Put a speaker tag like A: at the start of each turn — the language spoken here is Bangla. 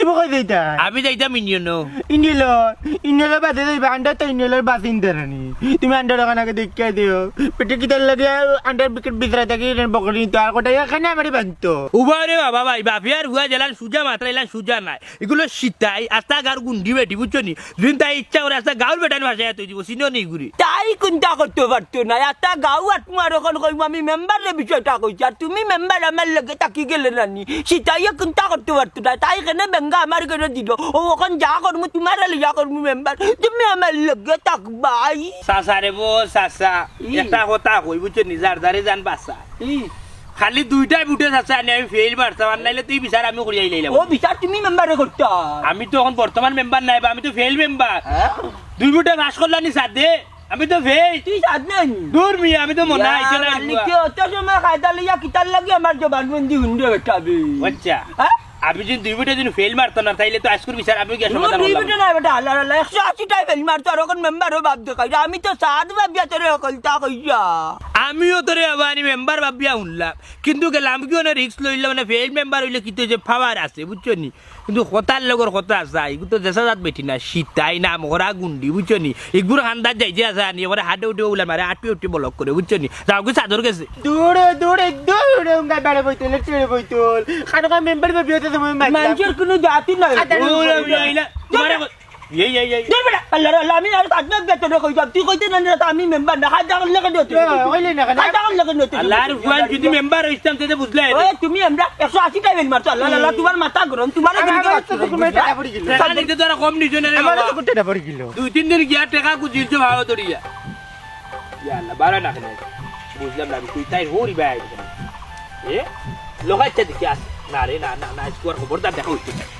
A: তুমি কই যাইতা
B: আমি যাইতাম ইন্ডিয়ান
A: ইন্ডিয়ালো ইন্ডিয়ালো বাদে যাইবা আন্ডার তো ইন্ডিয়ালোর বাসিন্দা রানি তুমি আন্ডার ওখানে দেখে দিও পেটে কিতার লাগে আন্ডার বিকেট বিতরা থাকি বকরি তো আর কোটাই এখানে আমারই বানতো
B: উবারে বাবা ভাই বাফিয়ার হুয়া জেলার সুজা মাত্রা এলান সুজা নাই এগুলো শীতাই আস্তা গার গুন্ডি বেটি বুঝছ নি যদি তাই ইচ্ছা করে আস্তা গাউল বেটান ভাষায় তুই দিব চিনো নি গুড়ি
C: তাই চিন্তা করতে পারতো না একটা গাঁও আর তোমার ওখানে কইম আমি মেম্বারের বিষয়টা কইছি আর তুমি মেম্বার আমার লগে তাকি গেলে রানি সেটাই চিন্তা করতে পারতো না তাই এখানে বেঙ্গা আমার করে দিল ও ওখানে যা করব তোমার লিয়া করব মেম্বার তুমি আমার লগে থাকবাই
B: সাসা রে বো সাসা। একটা কথা কই বুঝছ নি যার দারে জান বাসা খালি দুইটাই বুটে আনি আমি ফেল মারতাম আর নাইলে তুই বিচার আমি করিয়াই লাইলাম
C: ও বিচার তুমি মেম্বারে করতে
B: আমি তো এখন বর্তমান মেম্বার নাই বা আমি তো ফেল মেম্বার? দুই বুটে পাস করলানি সাথে আমি তো ফেল
C: তুই সাথ নাই
B: দূর মিয়া আমি তো মনে হয় না
C: মালিকে অত সময় খাইতা লইয়া কিতার লাগে আমার জবানবন্দি হুন্ডে বেটাবে
B: আচ্ছা
C: হ্যাঁ
B: আমি যদি দুই বুটে যদি ফেল মারতাম না তাইলে তো আজকের বিচার আমি কি সমাধান
C: দুই নাই বেটা আল্লাহ আল্লাহ একশো আশিটাই ফেল মারতো আর ওখানে ভাব দেখাই আমি তো সাত ভাবিয়া তোরে অকলতা কইয়া
B: আমিও তোরে আবানি মেম্বার ভাবিয়া শুনলাম কিন্তু গেলাম কি মানে রিক্স লইলে মানে ফেল মেম্বার হইলে কিন্তু যে পাওয়ার আছে বুঝছ নি কিন্তু কথার লগর কথা আছে এগুলো তো দেশা যাত বেটি না সীতাই না মরা গুন্ডি বুঝছ নি এগুলো হান্দার যাই যে আছে আনি ওরা হাটে উঠে উলান মারে আটপি উঠে ব্লক করে বুঝছ নি যাও কি চাদর গেছে
A: দূরে দূরে দূরে উঙ্গা বেড়ে বইতল টেড়ে বইতল খানো মেম্বার ভাবি হতে তুমি
C: মানুষের কোনো জাতি নাই
B: ওরে মিয়া আইলা, তোমারে কই- এই এই এই
C: বেটা, আল্লাহ আল্লাহ আমি আর সাত ভাবিয়া তোরে কইয়া তুই কইতে না না আমি মেম্বার না হাজার লাগে দিতে
A: কইলে না
C: হাজার লাগে দিতে
B: আল্লাহর ফুয়ান যদি মেম্বার হইতাম তাতে বুঝলে
C: ওই তুমি আমরা একশো আশিটাই মারছো আল্লাহ আল্লাহ তোমার মাথা গরম তোমার
A: আমার তো টাকা পড়ি গেল
B: টাকা নিতে তো কম নিছো না
A: আমার
B: বাবা।
A: তো টাকা পড়ি গেল
B: দুই তিন দিন গিয়া টাকা ভালো তোরিয়া ইয়াল্লা বারা না বুঝলাম না তুই তাই হরি ভাই এ লোকাইছে দেখি আস না রে না না না স্কোর খবরদার দেখা হইছে